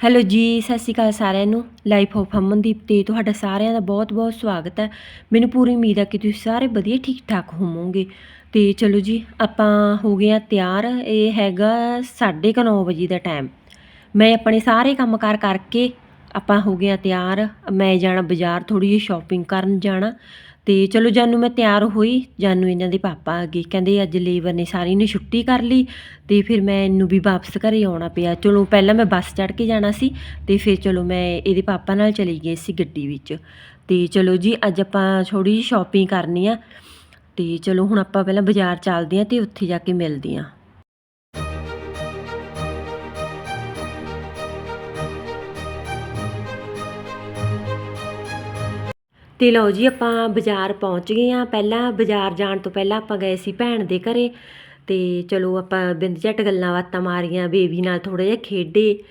Hello ਜੀ, ਸਤਿ ਸ਼੍ਰੀ ਅਕਾਲ ਸਾਰਿਆਂ ਨੂੰ। ਲਾਈਫ ਆਫ ਅਮਨਦੀਪ ਤੇ ਤੁਹਾਡਾ ਸਾਰਿਆਂ ਦਾ ਬਹੁਤ-ਬਹੁਤ ਸਵਾਗਤ ਹੈ। ਮੈਨੂੰ ਪੂਰੀ ਉਮੀਦ ਹੈ ਕਿ ਤੁਸੀਂ ਸਾਰੇ ਵਧੀਆ ਠੀਕ-ਠਾਕ ਹੋਵੋਗੇ। ਤੇ ਚਲੋ ਜੀ, ਆਪਾਂ ਹੋ ਗਏ ਆ ਤਿਆਰ। ਇਹ ਹੈਗਾ 9:30 ਵਜੇ ਦਾ ਟਾਈਮ ਮੈਂ ਆਪਣੇ ਸਾਰੇ ਕੰਮਕਾਰ ਕਰਕੇ ਆਪਾਂ ਹੋ ਗਏ ਆ ਤਿਆਰ। ਮੈਂ ਜਾਣਾ ਬਾਜ਼ਾਰ ਥੋੜੀ ਜਿਹੀ ਸ਼ਾਪਿੰਗ ਕਰਨ ਜਾਣਾ। ਤੇ ਚਲੋ ਜਾਨੂੰ ਮੈਂ ਤਿਆਰ ਹੋਈ, ਜਾਨੂੰ ਇਹਨਾਂ ਦੇ ਪਾਪਾ ਆ ਗਏ ਕਹਿੰਦੇ ਅੱਜ ਲੇਬਰ ਨੇ ਸਾਰੀ ਨੇ ਛੁੱਟੀ ਕਰ ਲਈ ਤੇ ਫਿਰ ਮੈਂ ਇਹਨੂੰ ਵੀ ਵਾਪਸ ਘਰੇ ਆਉਣਾ ਪਿਆ। ਚਲੋ ਪਹਿਲਾਂ ਮੈਂ ਬੱਸ ਚੜ੍ਹ ਕੇ ਜਾਣਾ ਸੀ ਤੇ ਫਿਰ ਚਲੋ ਮੈਂ ਇਹਦੇ ਪਾਪਾ ਨਾਲ ਚਲੀ ਗਈ ਸੀ ਗੱਡੀ ਵਿੱਚ। ਤੇ ਚਲੋ ਜੀ, ਅੱਜ ਆਪਾਂ ਥੋੜੀ ਜਿਹੀ ਸ਼ਾਪਿੰਗ ਕਰਨੀ ਆ ਤੇ ਚਲੋ ਹੁਣ ਆਪਾਂ ਪਹਿਲਾਂ ਬਾਜ਼ਾਰ ਚੱਲਦੇ ਆ ਤੇ ਉੱਥੇ ਜਾ ਕੇ ਮਿਲਦੇ ਆ। ਤੇ ਲਓ ਜੀ ਆਪਾਂ ਬਾਜ਼ਾਰ ਪਹੁੰਚ ਗਏ ਆ ਪਹਿਲਾਂ ਬਾਜ਼ਾਰ ਜਾਣ ਤੋਂ ਪਹਿਲਾਂ ਆਪਾਂ ਗਏ ਸੀ ਭੈਣ ਦੇ ਘਰੇ ਤੇ ਚਲੋ ਆਪਾਂ ਬਿੰਦ ਝੱਟ ਗੱਲਾਂ ਬਾਤਾਂ ਮਾਰੀਆਂ, ਬੇਬੀ ਨਾਲ ਥੋੜਾ ਜਿਹਾ ਖੇਡੇ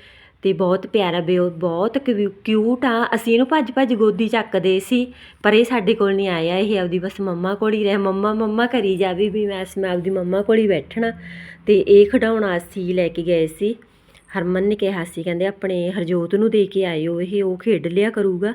ਤੇ ਬਹੁਤ ਪਿਆਰਾ ਬਿਓ ਬਹੁਤ ਕਿਊਟ ਆ। ਅਸੀਂ ਇਹਨੂੰ ਭੱਜ ਭੱਜ ਗੋਦੀ ਚੱਕਦੇ ਸੀ, ਪਰ ਇਹ ਸਾਡੇ ਕੋਲ ਨਹੀਂ ਆਇਆ। ਇਹ ਆਪਦੀ ਬਸ ਮੰਮਾ ਕੋਲ ਹੀ ਰਹਿ, ਮੰਮਾ ਮੰਮਾ ਕਰੀ ਜਾਵੇ ਵੀ ਮੈਂ ਮੈਂ ਆਪਦੀ ਮੰਮਾ ਕੋਲ ਹੀ ਬੈਠਣਾ। ਤੇ ਇਹ ਖਿਡੌਣਾ ਅਸੀਂ ਲੈ ਕੇ ਗਏ ਸੀ। ਹਰਮਨ ਨੇ ਕਿਹਾ ਸੀ, ਕਹਿੰਦੇ ਆਪਣੇ ਹਰਜੋਤ ਨੂੰ ਦੇ ਕੇ ਆਇਓ, ਇਹ ਉਹ ਖੇਡ ਲਿਆ ਕਰੂਗਾ।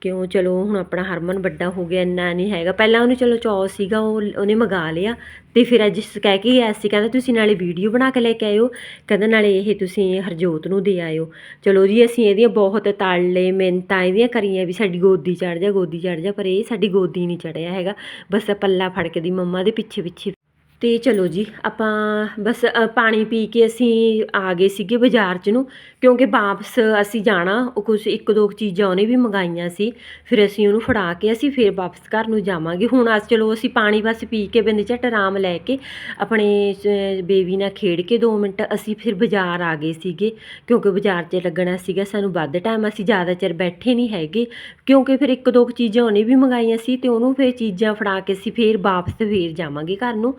ਕਿਉਂ? ਚਲੋ, ਹੁਣ ਆਪਣਾ ਹਰਮਨ ਵੱਡਾ ਹੋ ਗਿਆ, ਇੰਨਾ ਨਹੀਂ ਹੈਗਾ। ਪਹਿਲਾਂ ਉਹਨੂੰ ਚਲੋ ਚੌ ਸੀਗਾ, ਉਹ, ਉਹਨੇ ਮੰਗਾ ਲਿਆ। ਤੇ ਫਿਰ ਅੱਜ ਕਹਿ ਕੇ ਗਿਆ ਸੀ, ਕਹਿੰਦਾ ਤੁਸੀਂ ਨਾਲੇ ਵੀਡੀਓ ਬਣਾ ਕੇ ਲੈ ਕੇ ਆਇਓ। ਕਹਿੰਦਾ ਨਾਲੇ ਇਹ ਤੁਸੀਂ ਹਰਜੋਤ ਨੂੰ ਦੇ ਆਇਓ। ਚਲੋ ਜੀ, ਅਸੀਂ ਇਹਦੀਆਂ ਬਹੁਤ ਤਾਲੇ ਮਿਹਨਤਾਂ ਇਹਦੀਆਂ ਕਰੀਆਂ ਵੀ, ਸਾਡੀ ਗੋਦੀ ਚੜ ਜਾ, ਗੋਦੀ ਚੜ ਜਾ, ਪਰ ਇਹ ਸਾਡੀ ਗੋਦੀ ਨਹੀਂ ਚੜਿਆ ਹੈਗਾ। ਬਸ ਪੱਲਾ ਫੜ ਕੇ ਦੀ ਮੰਮਾ ਦੇ ਪਿੱਛੇ ਪਿੱਛੇ ਅਤੇ ਚਲੋ ਜੀ, ਆਪਾਂ ਬਸ ਪਾਣੀ ਪੀ ਕੇ ਅਸੀਂ ਆ ਗਏ ਸੀਗੇ ਬਾਜ਼ਾਰ 'ਚ ਨੂੰ, ਕਿਉਂਕਿ ਵਾਪਸ ਅਸੀਂ ਜਾਣਾ, ਉਹ ਕੁਝ ਇੱਕ ਦੋ ਕੁ ਚੀਜ਼ਾਂ ਉਹਨੇ ਵੀ ਮੰਗਾਈਆਂ ਸੀ, ਫਿਰ ਅਸੀਂ ਉਹਨੂੰ ਫੜਾ ਕੇ ਅਸੀਂ ਫਿਰ ਵਾਪਸ ਘਰ ਨੂੰ ਜਾਵਾਂਗੇ। ਹੁਣ ਅੱਜ ਚਲੋ ਅਸੀਂ ਪਾਣੀ ਬਸ ਪੀ ਕੇ ਬਿੰਦ ਝੱਟ ਆਰਾਮ ਲੈ ਕੇ ਆਪਣੇ ਬੇਬੀ ਨਾਲ ਖੇਡ ਕੇ 2 ਮਿੰਟ ਅਸੀਂ ਫਿਰ ਬਾਜ਼ਾਰ ਆ ਗਏ ਸੀਗੇ, ਕਿਉਂਕਿ ਬਾਜ਼ਾਰ 'ਚ ਲੱਗਣਾ ਸੀਗਾ ਸਾਨੂੰ ਵੱਧ ਟਾਈਮ ਅਸੀਂ ਜ਼ਿਆਦਾ ਚਿਰ ਬੈਠੇ ਨਹੀਂ ਹੈਗੇ, ਕਿਉਂਕਿ ਫਿਰ ਇੱਕ ਦੋ ਕੁ ਚੀਜ਼ਾਂ ਉਹਨੇ ਵੀ ਮੰਗਾਈਆਂ ਸੀ ਅਤੇ ਉਹਨੂੰ ਫਿਰ ਚੀਜ਼ਾਂ ਫੜਾ ਕੇ ਅਸੀਂ ਫਿਰ ਵਾਪਸ ਫਿਰ ਜਾਵਾਂਗੇ ਘਰ ਨੂੰ।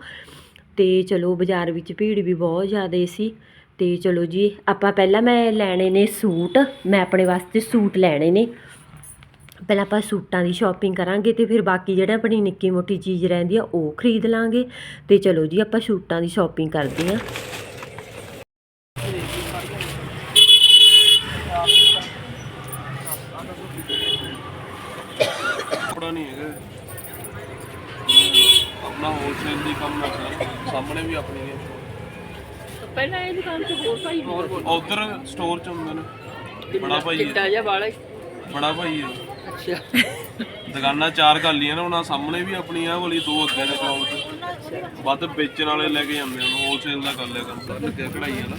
ਤੇ ਚਲੋ ਬਾਜ਼ਾਰ ਵਿੱਚ ਭੀੜ ਵੀ ਬਹੁਤ ਜ਼ਿਆਦਾ ਸੀ। ਤੇ ਚਲੋ ਜੀ, ਆਪਾਂ ਪਹਿਲਾਂ ਮੈਂ ਲੈਣੇ ਨੇ ਸੂਟ। ਮੈਂ ਆਪਣੇ ਵਾਸਤੇ ਸੂਟ ਲੈਣੇ ਨੇ। ਪਹਿਲਾਂ ਆਪਾਂ ਸੂਟਾਂ ਦੀ ਸ਼ਾਪਿੰਗ ਕਰਾਂਗੇ ਤੇ ਫਿਰ ਬਾਕੀ ਜਿਹੜਾ ਆਪਣੀ ਨਿੱਕੀ ਮੋਟੀ ਚੀਜ਼ ਰਹਿੰਦੀ ਆ, ਉਹ ਖਰੀਦ ਲਾਂਗੇ। ਤੇ ਚਲੋ ਜੀ, ਆਪਾਂ ਸੂਟਾਂ ਦੀ ਸ਼ਾਪਿੰਗ ਕਰਦੇ ਹਾਂ ਕੱਪੜਾ ਨਹੀਂ ਹੈਗਾ ਆਪਣਾ ਹੋਲਸੇਲ ਦੀ ਕੰਮ ਨਾ ਕਰ ਸਾਹਮਣੇ ਵੀ ਆਪਣੀ ਹੈ ਪਹਿਲਾਂ ਇਹ ਦੁਕਾਨ ਤੇ ਹੋਰ ਭਾਈ ਵੀ ਉਧਰ ਸਟੋਰ ਚ ਹੁੰਦੇ ਨੇ। ਬੜਾ ਭਾਈ ਚਿੱਟਾ ਜਿਹਾ ਵਾਲਾ। ਬੜਾ ਭਾਈ ਹੈ। ਅੱਛਾ। ਦੁਕਾਨਾਂ ਚਾਰ ਖਾਲੀਆਂ ਨੇ ਉਹਨਾਂ ਸਾਹਮਣੇ ਵੀ ਆਪਣੀ ਆ ਵਾਲੀ ਦੋ ਅੱਗੇ ਨੇ ਚੌਂਕ ਚ। ਵੱਧ ਵੇਚਣ ਵਾਲੇ ਲੈ ਕੇ ਜਾਂਦੇ ਹਨ ਹੋਲਸੇਲ ਦਾ ਕਰ ਲਿਆ ਕੰਮ। ਲੱਗਿਆ ਕਢਾਈ ਵਾਲਾ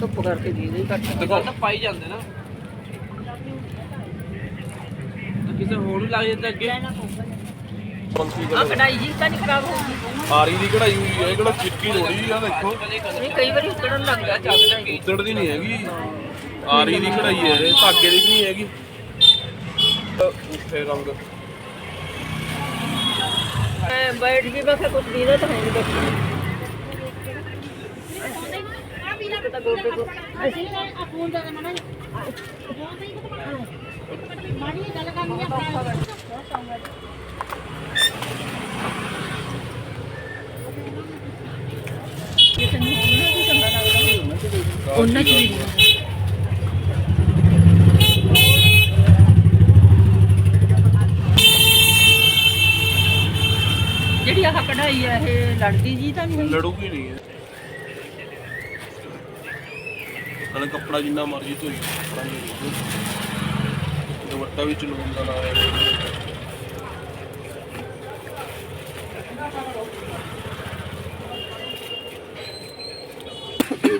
ਧੁੱਪ ਕਰਕੇ ਦੇ ਦੇ ਘੱਟ ਦੇਖੋ। ਤਾਂ ਪਾਈ ਜਾਂਦੇ ਨਾ। ਤਾਂ ਕਿਸੇ ਹੋਰ ਨੂੰ ਲੱਗ ਜਾਂਦਾ ਅੱਗੇ। ਪੰਛੀ ਆ ਕਢਾਈ ਜੀ ਤਾਂ ਨਹੀਂ ਖਰਾਬ ਹੋਊਗੀ ਆਰੀ ਦੀ ਕਢਾਈ ਹੋਈ ਹੈ ਇਹ ਕਿਹੜਾ ਚਿੱਕੀ ਥੋੜੀ ਆ ਦੇਖੋ। ਨਹੀਂ ਕਈ ਵਾਰੀ ਉਤੜਨ ਲੱਗ ਗਿਆ ਚੱਲਦਾ ਹੀ ਉੱਤੜਦੀ ਨਹੀਂ ਹੈਗੀ। ਆਰੀ ਦੀ ਕਢਾਈ ਹੈ ਇਹ ਧਾਗੇ ਦੀ ਵੀ ਨਹੀਂ ਹੈਗੀ। ਉੱਥੇ ਰੰਗ। ਮੈਂ ਬੈਠ ਵੀ ਮੈਂ ਕਿਹਾ ਕੁਝ ਦੀਦਾ ਤਾਂ ਹੈ ਨਹੀਂ ਕੋ ਅਸੀਂ ਨਾ ਆ ਫੋਨ ਦਾ ਮਨਾ ਫੋਨ ਤੇ ਹੀ ਤਾਂ ਮਾੜੀ ਜਿਹੀ ਗੱਲ ਕਰਨੀ ਆ ਕਿਸੇ ਨੂੰ ਹੋਣਾ ਵੀ ਚੰਗਾ ਲੱਗਦਾ ਨਹੀਂ ਉਹਨਾਂ ਤੇ ਦੇ ਦਿਓ। ਉਹਨਾਂ 'ਚ ਵੀ ਜਿਹੜੀ ਆਹ ਕਢਾਈ ਆ, ਇਹ ਲੜਦੀ ਜੀ ਤਾਂ ਨਹੀਂ? ਲੜੂਗੀ ਨਹੀਂ ਹੈ ਨਾਲੇ ਕੱਪੜਾ ਜਿੰਨਾ ਮਰਜ਼ੀ ਧੋਈ ਕੱਪੜਾ ਨਹੀਂ ਦੁਪੱਟਾ ਵੀ ਚਲੂਣ ਦਾ ਲਾਇਆ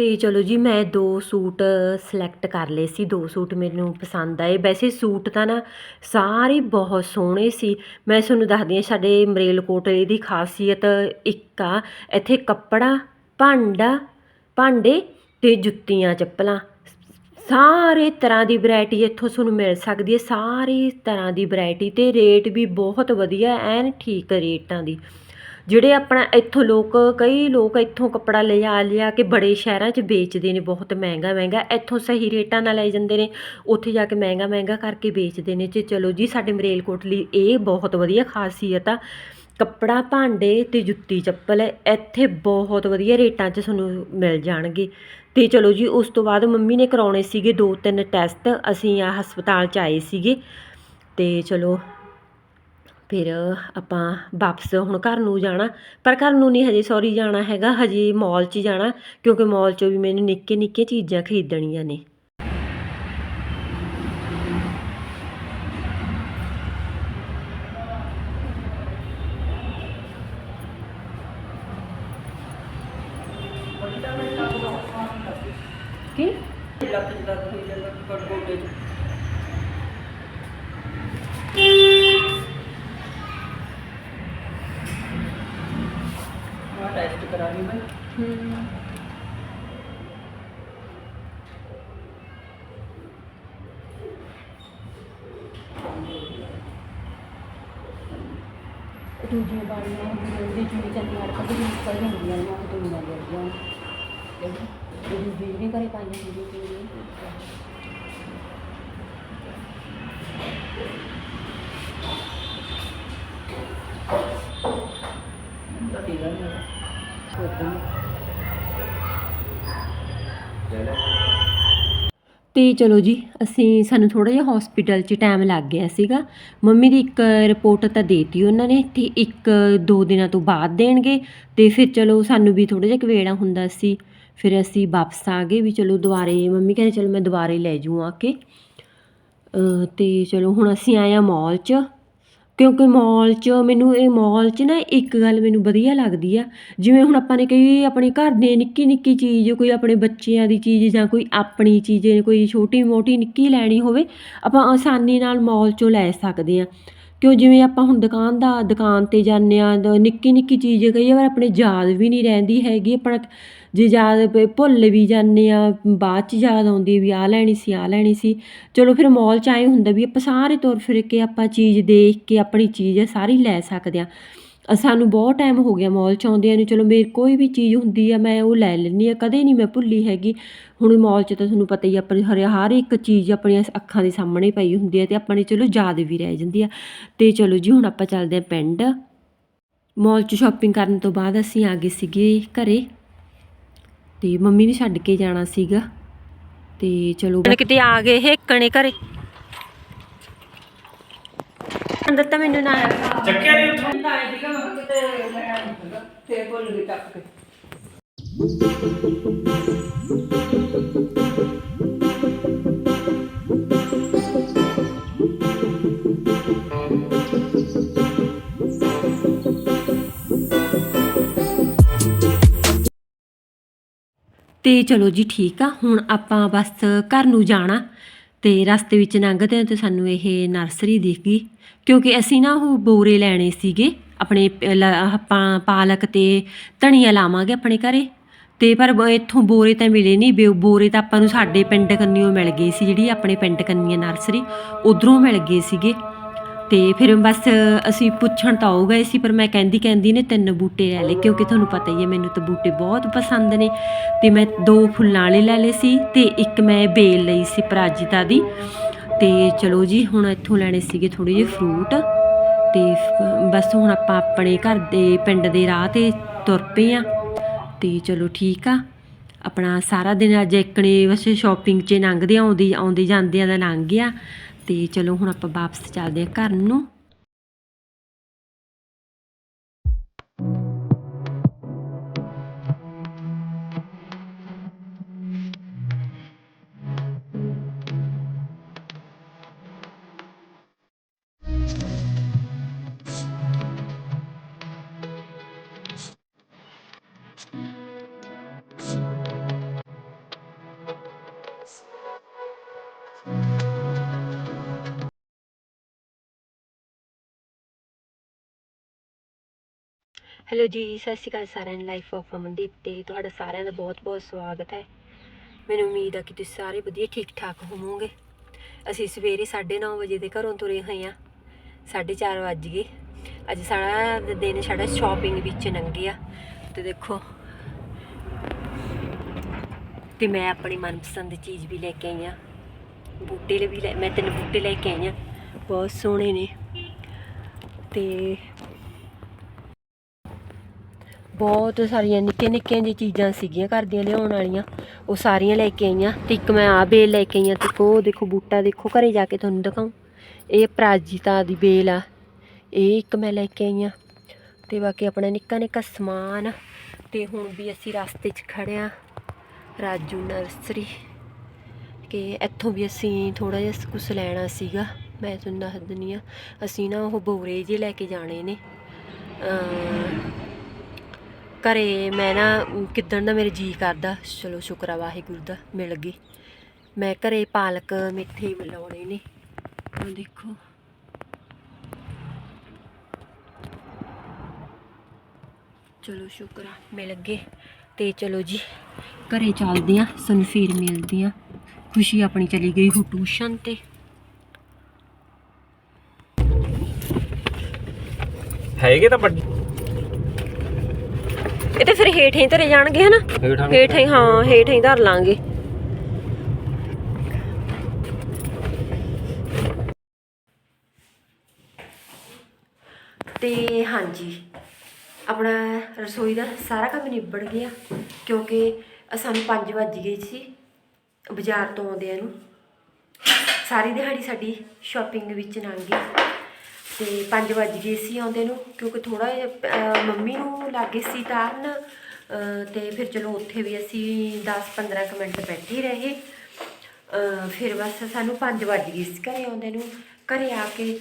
ਅਤੇ ਚਲੋ ਜੀ, ਮੈਂ ਦੋ ਸੂਟ ਸਲੈਕਟ ਕਰ ਲਏ ਸੀ। ਦੋ ਸੂਟ ਮੈਨੂੰ ਪਸੰਦ ਆਏ। ਵੈਸੇ ਸੂਟ ਤਾਂ ਨਾ ਸਾਰੇ ਬਹੁਤ ਸੋਹਣੇ ਸੀ। ਮੈਂ ਤੁਹਾਨੂੰ ਦੱਸਦੀ ਹਾਂ, ਸਾਡੇ ਮਰੇਲਕੋਟਲੇ ਦੀ ਖਾਸੀਅਤ ਇੱਕ ਆ, ਇੱਥੇ ਕੱਪੜਾ, ਭਾਂਡਾ, ਭਾਂਡੇ ਅਤੇ ਜੁੱਤੀਆਂ ਚੱਪਲਾਂ। ਸਾਰੇ ਤਰ੍ਹਾਂ ਦੀ ਵੈਰਾਈਟੀ ਇੱਥੋਂ ਤੁਹਾਨੂੰ ਮਿਲ ਸਕਦੀ ਹੈ। ਸਾਰੀ ਤਰ੍ਹਾਂ ਦੀ ਵੈਰਾਈਟੀ ਅਤੇ ਰੇਟ ਵੀ ਬਹੁਤ ਵਧੀਆ ਐਨ ਠੀਕ ਰੇਟਾਂ ਦੀ। ਜਿਹੜੇ ਆਪਣਾ ਇੱਥੋਂ ਲੋਕ, ਕਈ ਲੋਕ ਇੱਥੋਂ ਕੱਪੜਾ ਲਿਆ ਲਿਆ ਕੇ ਬੜੇ ਸ਼ਹਿਰਾਂ 'ਚ ਵੇਚਦੇ ਨੇ, ਬਹੁਤ ਮਹਿੰਗਾ ਮਹਿੰਗਾ, ਇੱਥੋਂ ਸਹੀ ਰੇਟਾਂ ਨਾਲ ਲੈ ਜਾਂਦੇ ਨੇ, ਉੱਥੇ ਜਾ ਕੇ ਮਹਿੰਗਾ ਮਹਿੰਗਾ ਕਰਕੇ ਵੇਚਦੇ ਨੇ, ਤੇ ਚਲੋ ਜੀ ਸਾਡੇ ਮਰੇਲਕੋਟ ਲਈ ਇਹ ਬਹੁਤ ਵਧੀਆ ਖਾਸੀਅਤ ਆ। ਕੱਪੜਾ ਭਾਂਡੇ ਤੇ ਜੁੱਤੀ ਚੱਪਲ ਇੱਥੇ ਬਹੁਤ ਵਧੀਆ ਰੇਟਾਂ 'ਚ ਤੁਹਾਨੂੰ ਮਿਲ ਜਾਣਗੇ। ਤੇ ਚਲੋ ਜੀ, ਉਸ ਤੋਂ ਬਾਅਦ ਮੰਮੀ ਨੇ ਕਰਾਉਣੇ ਸੀਗੇ ਦੋ ਤਿੰਨ ਟੈਸਟ, ਅਸੀਂ ਆ ਹਸਪਤਾਲ 'ਚ ਆਏ ਸੀਗੇ। ਤੇ ਚਲੋ ਫਿਰ ਆਪਾਂ ਵਾਪਸ ਹੁਣ ਘਰ ਨੂੰ ਜਾਣਾ। ਪਰ ਘਰ ਨੂੰ ਨਹੀਂ ਹਜੇ ਸੌਰੀ ਜਾਣਾ ਹੈਗਾ। ਹਜੇ ਮੋਲ 'ਚ ਜਾਣਾ, ਕਿਉਂਕਿ ਮੋਲ 'ਚੋਂ ਵੀ ਮੈਨੂੰ ਨਿੱਕੇ ਨਿੱਕੇ ਚੀਜ਼ਾਂ ਖਰੀਦਣੀਆਂ ਨੇ ਕੀ ਲੱਕ ਚ ਦਰਦ ਹੋਈ ਜਾਂਦਾ ਪਰ ਗੋਡੇ ਚ ਆ ਟੈਸਟ ਕਰਾ ਲਈ ਮੈਂ ਦੂਜੀਆਂ ਬਾੜੀਆਂ ਹੁੰਦੀਆਂ ਉਹਦੀ ਚੂੜੀ ਚੰਨੀ ਅੜ ਕੇ ਵੀ ਨਿਕਲ ਜਾਂਦੀਆਂ ਨੇ ਉਹ ਦੁਨੀਆ ਦੇ ਗਿਆ ਇਹ ਦੂਜੀ ਵੀ ਕਰੇ ਪਾਈਆਂ ਹੁੰਦੀਆਂ ਚੂੜੀਆਂ। ਤਾਂ ਠੀਕ ਹੈ ਸੋਚਦਾ ਤੇ ਚਲੋ ਜੀ ਅਸੀਂ ਸਾਨੂੰ ਥੋੜਾ ਜਿਹਾ ਹਸਪੀਟਲ 'ਚ ਟਾਈਮ ਲੱਗ ਗਿਆ ਸੀਗਾ। ਮੰਮੀ ਦੀ ਇੱਕ ਰਿਪੋਰਟ ਤਾਂ ਦੇਤੀ ਉਹਨਾਂ ਨੇ ਤੇ ਇੱਕ ਦੋ ਦਿਨਾਂ ਤੋਂ ਬਾਅਦ ਦੇਣਗੇ ਤੇ ਫਿਰ ਚਲੋ ਸਾਨੂੰ ਵੀ ਥੋੜਾ ਜਿਹਾ ਕਵੇੜਾ ਹੁੰਦਾ ਸੀ। ਫਿਰ ਅਸੀਂ ਵਾਪਸ ਆ ਗਏ ਵੀ ਚਲੋ ਦੁਬਾਰੇ ਮੰਮੀ ਕਹਿੰਦੇ ਚਲੋ ਮੈਂ ਦੁਬਾਰੇ ਲੈ ਜੂ ਆ ਕੇ। ਅ, ਤੇ ਚਲੋ ਹੁਣ ਅਸੀਂ ਆਏ ਆ ਮਾਲ 'ਚ। ਕਿਉਂਕਿ ਮਾਲ 'ਚ ਮੈਨੂੰ ਇਹ ਮੌਲ 'ਚ ਨਾ ਇੱਕ ਗੱਲ ਮੈਨੂੰ ਵਧੀਆ ਲੱਗਦੀ ਆ, ਜਿਵੇਂ ਹੁਣ ਆਪਾਂ ਨੇ ਕਈ ਆਪਣੇ ਘਰ ਦੇ ਨਿੱਕੀ ਨਿੱਕੀ ਚੀਜ਼, ਕੋਈ ਆਪਣੇ ਬੱਚਿਆਂ ਦੀ ਚੀਜ਼ ਜਾਂ ਕੋਈ ਆਪਣੀ ਚੀਜ਼, ਕੋਈ ਛੋਟੀ ਮੋਟੀ ਨਿੱਕੀ ਲੈਣੀ ਹੋਵੇ, ਆਪਾਂ ਆਸਾਨੀ ਨਾਲ ਮੌਲ 'ਚੋਂ ਲੈ ਸਕਦੇ ਹਾਂ ਕਿਉਂ ਜਿਵੇਂ ਆਪਾਂ ਹੁਣ ਦੁਕਾਨ ਦਾ, ਦੁਕਾਨ ਤੇ ਜਾਂਦੇ ਆ ਨਿੱਕੀ ਨਿੱਕੀ ਚੀਜ਼ ਕਈ ਵਾਰ ਆਪਣੇ ਯਾਦ ਵੀ ਨਹੀਂ ਰਹਿੰਦੀ ਹੈਗੀ ਆਪਣਾ ਜੇ ਯਾਦ ਭੁੱਲ ਵੀ ਜਾਂਦੇ ਹਾਂ, ਬਾਅਦ ਚ ਯਾਦ ਆਉਂਦੀ ਵੀ ਆਹ ਲੈਣੀ ਸੀ, ਆਹ ਲੈਣੀ ਸੀ। ਚਲੋ ਫਿਰ ਮੋਲ ਚ ਆਏ ਹੁੰਦਾ ਵੀ ਆਪਾਂ ਸਾਰੇ ਤੁਰ ਫਿਰ ਕੇ ਆਪਾਂ ਚੀਜ਼ ਦੇਖ ਕੇ ਆਪਣੀ ਚੀਜ਼ ਸਾਰੀ ਲੈ ਸਕਦੇ ਹਾਂ। ਸਾਨੂੰ ਬਹੁਤ ਟਾਈਮ ਹੋ ਗਿਆ ਮਾਲ ਚ ਆਉਂਦਿਆਂ ਨੂੰ। ਚਲੋ ਮੇਰੀ ਕੋਈ ਵੀ ਚੀਜ਼ ਹੁੰਦੀ ਆ ਮੈਂ ਉਹ ਲੈ ਲੈਂਦੀ ਆ। ਕਦੇ ਨਹੀਂ ਮੈਂ ਭੁੱਲੀ ਹੈਗੀ। ਹੁਣ ਮਾਲ ਚ ਤਾਂ ਤੁਹਾਨੂੰ ਪਤਾ ਹੀ ਆ, ਆਪਣੀ ਹਰ ਹਰ ਇੱਕ ਚੀਜ਼ ਆਪਣੀਆਂ ਅੱਖਾਂ ਦੇ ਸਾਹਮਣੇ ਪਈ ਹੁੰਦੀ ਆ ਤੇ ਆਪਣੇ ਚਲੋ ਯਾਦ ਵੀ ਰਹਿ ਜਾਂਦੀ ਆ। ਤੇ ਚਲੋ ਜੀ ਹੁਣ ਆਪਾਂ ਚੱਲਦੇ ਆ ਪਿੰਡ। ਮਾਲ 'ਚ ਸ਼ਾਪਿੰਗ ਕਰਨ ਤੋਂ ਬਾਅਦ ਅਸੀਂ ਆ ਗਏ ਸੀਗੇ ਘਰੇ। ਤੇ ਮੰਮੀ ਨੇ ਛੱਡ ਕੇ ਜਾਣਾ ਸੀਗਾ। ਤੇ ਚਲੋ ਕਿਤੇ ਆ ਗਏ ਇਹ ਘਰੇ। ਅੰਦਰ ਤਾਂ ਮੈਨੂੰ ਨਾ। ਚੱਕਿਆ ਨਹੀਂ ਉੱਥੋਂ। ਤਾਂ ਆਈ ਸੀਗਾ ਮੈਂ ਕਿਤੇ ਲੈਣਾ ਨਹੀਂ ਸੀਗਾ। ਤੇ ਭੁੱਲ ਗਈ ਟੱਪ ਕੇ। ਤੇ ਚਲੋ ਜੀ ਠੀਕ ਆ ਹੁਣ ਆਪਾਂ ਬਸ ਘਰ ਨੂੰ ਜਾਣਾ। ਤੇ ਰਸਤੇ ਵਿੱਚ ਲੰਘਦੇ ਹਾਂ ਤੇ ਸਾਨੂੰ ਇਹ ਨਰਸਰੀ ਦਿਖ ਗਈ। ਕਿਉਂਕਿ ਅਸੀਂ ਨਾ ਉਹ ਬੋਰੇ ਲੈਣੇ ਸੀਗੇ, ਆਪਣੇ ਆਪਾਂ ਪਾਲਕ ਤੇ ਧਨੀਆ ਲਾਵਾਂਗੇ ਆਪਣੇ ਘਰੇ। ਤੇ ਪਰ ਬ- ਇੱਥੋਂ ਬੋਰੇ ਤਾਂ ਮਿਲੇ ਨਹੀਂ ਬੇ- ਬੋਰੇ ਤਾਂ ਆਪਾਂ ਨੂੰ ਸਾਡੇ ਪਿੰਡ ਕੰਨੀਓ ਮਿਲ ਗਏ ਸੀ, ਜਿਹੜੀ ਆਪਣੇ ਪਿੰਡ ਕੰਨੀ ਆ ਨਰਸਰੀ, ਉਧਰੋਂ ਮਿਲ ਗਏ ਸੀਗੇ। ਤੇ ਫਿਰ ਬਸ ਅਸੀਂ ਪੁੱਛਣ ਤਾਂ ਹੋ ਗਏ ਸੀ, ਪਰ ਮੈਂ ਕਹਿੰਦੀ ਕਹਿੰਦੀ ਨੇ ਤਿੰਨ ਬੂਟੇ ਲੈ ਲਏ, ਕਿਉਂਕਿ ਤੁਹਾਨੂੰ ਪਤਾ ਹੀ ਹੈ ਮੈਨੂੰ ਤਾਂ ਬੂਟੇ ਬਹੁਤ ਪਸੰਦ ਨੇ। ਤੇ ਮੈਂ ਦੋ ਫੁੱਲਾਂ ਵਾਲੇ ਲੈ ਲਏ ਸੀ ਤੇ ਇੱਕ ਮੈਂ ਬੇਲ ਲਈ ਸੀ ਪਰਾਜਿਤਾ ਦੀ। ਤੇ ਚਲੋ ਜੀ, ਹੁਣ ਇੱਥੋਂ ਲੈਣੇ ਸੀਗੇ ਥੋੜੇ ਜਿਹੇ ਫਰੂਟ। ਤੇ ਬਸ ਹੁਣ ਆਪਾਂ ਆਪਣੇ ਘਰ ਦੇ ਪਿੰਡ ਦੇ ਰਾਹ ਤੇ ਤੁਰ ਪਏ ਆ ਤੇ ਚਲੋ ਠੀਕ ਆ, ਆਪਣਾ ਸਾਰਾ ਦਿਨ ਅੱਜ ਇੱਕਣੇ ਵਸੇ ਸ਼ਾਪਿੰਗ 'ਚ ਲੰਘਦੇ ਆਉਂਦੀ, ਆਉਂਦੇ ਜਾਂਦਿਆਂ ਦਾ ਲੰਘ ਗਿਆ। ਤੇ ਚਲੋ ਹੁਣ ਆਪਾਂ ਵਾਪਸ ਚੱਲਦੇ ਆ ਘਰ ਨੂੰ। ਹੈਲੋ ਜੀ, ਸਤਿ ਸ਼੍ਰੀ ਅਕਾਲ ਸਾਰਿਆਂ ਨੂੰ ਲਾਈਫ ਆਫ ਅਮਨਦੀਪ ਤੇ ਤੁਹਾਡਾ ਸਾਰਿਆਂ ਦਾ ਬਹੁਤ-ਬਹੁਤ ਸਵਾਗਤ ਹੈ। ਮੈਨੂੰ ਉਮੀਦ ਆ ਕਿ ਤੁਸੀਂ ਸਾਰੇ ਵਧੀਆ, ਠੀਕ-ਠਾਕ ਹੋਵੋਗੇ। ਅਸੀਂ ਸਵੇਰੇ 9:30 ਵਜੇ ਦੇ ਘਰੋਂ ਤੁਰੇ ਹੋਏ ਆ 4:30 ਵੱਜ ਗਏ। ਅੱਜ ਸਾਰਾ ਦਿਨ ਸਾਡਾ ਸ਼ਾਪਿੰਗ ਵਿੱਚ ਲੰਘਿਆ ਤੇ ਦੇਖੋ, ਤੇ ਮੈਂ ਆਪਣੀ ਮਨਪਸੰਦ ਚੀਜ਼ ਵੀ ਲੈ ਕੇ ਆਈ ਆ ਬੂਟੇ ਵੀ ਲੈ, ਮੈਂ ਤਿੰਨ ਬੂਟੇ ਲੈ ਕੇ ਆਈ ਆ ਬਹੁਤ ਸੋਹਣੇ ਨੇ। ਤੇ ਬਹੁਤ ਸਾਰੀਆਂ ਨਿੱਕੀਆਂ ਨਿੱਕੀਆਂ ਜਿਹੀ ਚੀਜ਼ਾਂ ਸੀਗੀਆਂ ਘਰ ਦੀਆਂ ਲਿਆਉਣ ਵਾਲੀਆਂ। ਉਹ ਸਾਰੀਆਂ ਲੈ ਕੇ ਆਈਆਂ। ਤੇ ਇੱਕ ਮੈਂ ਆ ਬੇਲ ਲੈ ਕੇ ਆਈਆਂ। ਤੇ ਇੱਕ ਉਹ ਦੇਖੋ ਬੂਟਾ ਦੇਖੋ, ਘਰੇ ਜਾ ਕੇ ਤੁਹਾਨੂੰ ਦਿਖਾਉਂ ਇਹ ਪ੍ਰਾਜੀਤਾ ਦੀ ਬੇਲ ਆ। ਇਹ ਇੱਕ ਮੈਂ ਲੈ ਕੇ ਆਈਆਂ। ਤੇ ਬਾਕੀ ਆਪਣਾ ਨਿੱਕਾ ਨਿੱਕਾ ਸਮਾਨ। ਤੇ ਹੁਣ ਵੀ ਅਸੀਂ ਰਸਤੇ 'ਚ ਖੜਿਆ ਰਾਜੂ ਨਰਸਰੀ। ਕਿ ਇੱਥੋਂ ਵੀ ਅਸੀਂ ਥੋੜਾ ਜਿਹਾ ਕੁਝ ਲੈਣਾ ਸੀਗਾ। ਮੈਂ ਤੁਹਾਨੂੰ ਦੱਸ ਦਿੰਦੀ ਆ ਅਸੀਂ ਨਾ ਉਹ ਬੋਰੇ ਜੇ ਲੈ ਕੇ ਜਾਣੇ ਨੇ। ਘਰੇ ਮੈਂ ਨਾ ਅਮ, ਕਿੱਦਣ ਦਾ ਮੇਰੇ ਜੀ ਕਰਦਾ? ਚਲੋ ਸ਼ੁਕਰ ਆ ਵਾਹਿਗੁਰੂ ਦਾ ਮਿਲ ਗਈ। ਮੈਂ ਘਰੇ ਪਾਲਕ ਮੇਥੇ ਲਾਉਣੇ ਨੇ। ਆਹ ਦੇਖੋ। ਚਲੋ ਸ਼ੁਕਰ ਆ ਮਿਲ ਗਏ। ਤੇ ਚਲੋ ਜੀ ਘਰੇ ਚੱਲਦੇ ਆ ਸਾਨੂੰ ਫਿਰ ਮਿਲਦੇ ਆ। ਖੁਸ਼ੀ ਆਪਣੀ ਚਲੀ ਗਈ ਹੋ ਟਿਊਸ਼ਨ ਤੇ। ਹੈਗੇ ਤਾਂ ਫਿਰ ਹੇਠਾਂ ਹੀ ਧਰੇ ਜਾਣਗੇ ਹਨਾ? ਹੇਠਾਂ ਹੇਠਾਂ ਹੀ ਹਾਂ ਹੇਠਾਂ ਹੀ ਧਰ ਲਾਂਗੇ। ਤੇ ਹਾਂਜੀ ਆਪਣਾ ਰਸੋਈ ਦਾ ਸਾਰਾ ਕੰਮ ਨਿਬੜ ਗਿਆ ਕਿਉਂਕਿ ਸਾਨੂੰ 5 ਵੱਜ ਗਏ ਸੀ ਬਾਜ਼ਾਰ ਤੋਂ ਆਉਂਦਿਆਂ ਨੂੰ। ਸਾਰੀ ਦਿਹਾੜੀ ਸਾਡੀ ਸ਼ਾਪਿੰਗ ਵਿੱਚ ਲੰਘ ਗਈ। ਤੇ 5 ਵੱਜ ਗਏ ਸੀ ਆਉਂਦੇ ਨੂੰ, ਕਿਉਂਕਿ ਥੋੜਾ ਜਿਹਾ ਮੰਮੀ ਨੂੰ ਲੱਗੇ ਸੀ ਤਾਰਨ, ਅਹ, ਤੇ ਫਿਰ ਚਲੋ ਉੱਥੇ ਵੀ ਅਸੀਂ 10-15 ਕੁ ਮਿੰਟ ਬੈਠੇ ਰਹੇ। ਫਿਰ ਬਸ ਸਾਨੂੰ 5 ਵੱਜ ਗਏ ਸੀ ਘਰੇ ਆਉਂਦੇ ਨੂੰ। ਘਰੇ ਆ ਕੇ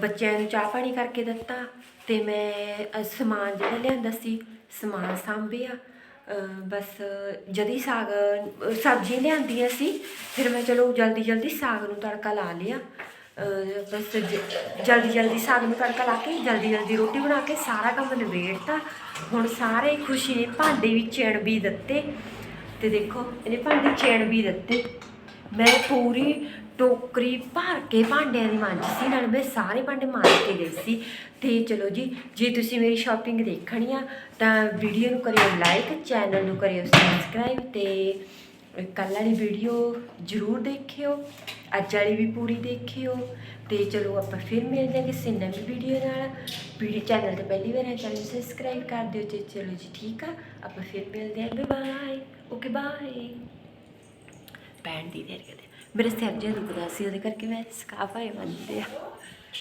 ਬੱਚਿਆਂ ਨੂੰ ਚਾਹ ਪਾਣੀ ਕਰਕੇ ਦਿੱਤਾ ਤੇ ਮੈਂ ਸਮਾਨ ਜਿਹੜਾ ਲਿਆਂਦਾ ਸੀ, ਸਮਾਨ ਸਾਂਭਿਆ। ਬਸ ਜਦੀ ਸਾਗ ਸਬਜ਼ੀ ਸਬਜ਼ੀਆਂ ਲਿਆਂਦੀਆਂ ਸੀ, ਫਿਰ ਮੈਂ ਚਲੋ ਜਲਦੀ ਜਲਦੀ ਸਾਗ ਨੂੰ ਤੜਕਾ ਲਾ ਲਿਆ। ਬਸ ਜਲਦੀ ਜਲਦੀ ਸਾਗ ਨੂੰ ਤੜਕਾ ਲਾ ਕੇ, ਜਲਦੀ ਜਲਦੀ ਰੋਟੀ ਬਣਾ ਕੇ, ਸਾਰਾ ਕੰਮ ਨਿਬੇੜਤਾ। ਹੁਣ ਸਾਰੇ ਖੁਸ਼ੀ ਨੇ ਭਾਂਡੇ ਵੀ ਚਿਣ ਵੀ ਦਿੱਤੇ। ਤੇ ਦੇਖੋ, ਇਹਨੇ ਭਾਂਡੇ ਚਿਣ ਵੀ ਦਿੱਤੇ। ਮੈਂ ਪੂਰੀ ਟੋਕਰੀ ਭਰ ਕੇ ਭਾਂਡਿਆਂ ਦੀ ਮਾਂਜੀ ਸੀ, ਨਾਲ ਮੈਂ ਸਾਰੇ ਭਾਂਡੇ ਮਾਂਜ ਕੇ ਗਈ ਸੀ। ਤੇ ਚਲੋ ਜੀ, ਜੇ ਤੁਸੀਂ ਮੇਰੀ ਸ਼ਾਪਿੰਗ ਦੇਖਣੀ ਆ, ਤਾਂ ਵੀਡੀਓ ਨੂੰ ਕਰਿਓ ਲਾਈਕ ਚੈਨਲ ਨੂੰ ਕਰਿਓ ਸਬਸਕ੍ਰਾਈਬ ਤੇ ਕੱਲ੍ਹ ਵਾਲੀ ਵੀਡੀਓ ਜ਼ਰੂਰ ਦੇਖਿਓ, ਅੱਜ ਵਾਲੀ ਵੀ ਪੂਰੀ ਦੇਖਿਓ, ਤੇ ਚਲੋ ਆਪਾਂ ਫਿਰ ਮਿਲਦੇ ਹਾਂ ਕਿਸੇ ਨਵੀਂ ਵੀਡੀਓ ਨਾਲ। ਵੀਡੀਓ ਚੈਨਲ ਤੇ ਪਹਿਲੀ ਵਾਰ ਹੈ ਚੈਨਲ ਸਬਸਕ੍ਰਾਈਬ ਕਰ ਦਿਓ ਤੇ ਚਲੋ ਜੀ ਠੀਕ ਆ, ਆਪਾਂ ਫਿਰ ਮਿਲਦੇ ਹਾਂ ਬਾਏ ਬਾਏ ਓਕੇ ਬਾਏ ਪੈਣ ਦੀ ਦੇਰ ਕਰਦੇ ਮੇਰੇ ਸਿਰ ਜੇ ਦੁਖਦਾ ਸੀ, ਉਹਦੇ ਕਰਕੇ ਮੈਂ ਸਕਾਫ ਆਏ ਬੰਦੇ ਆ।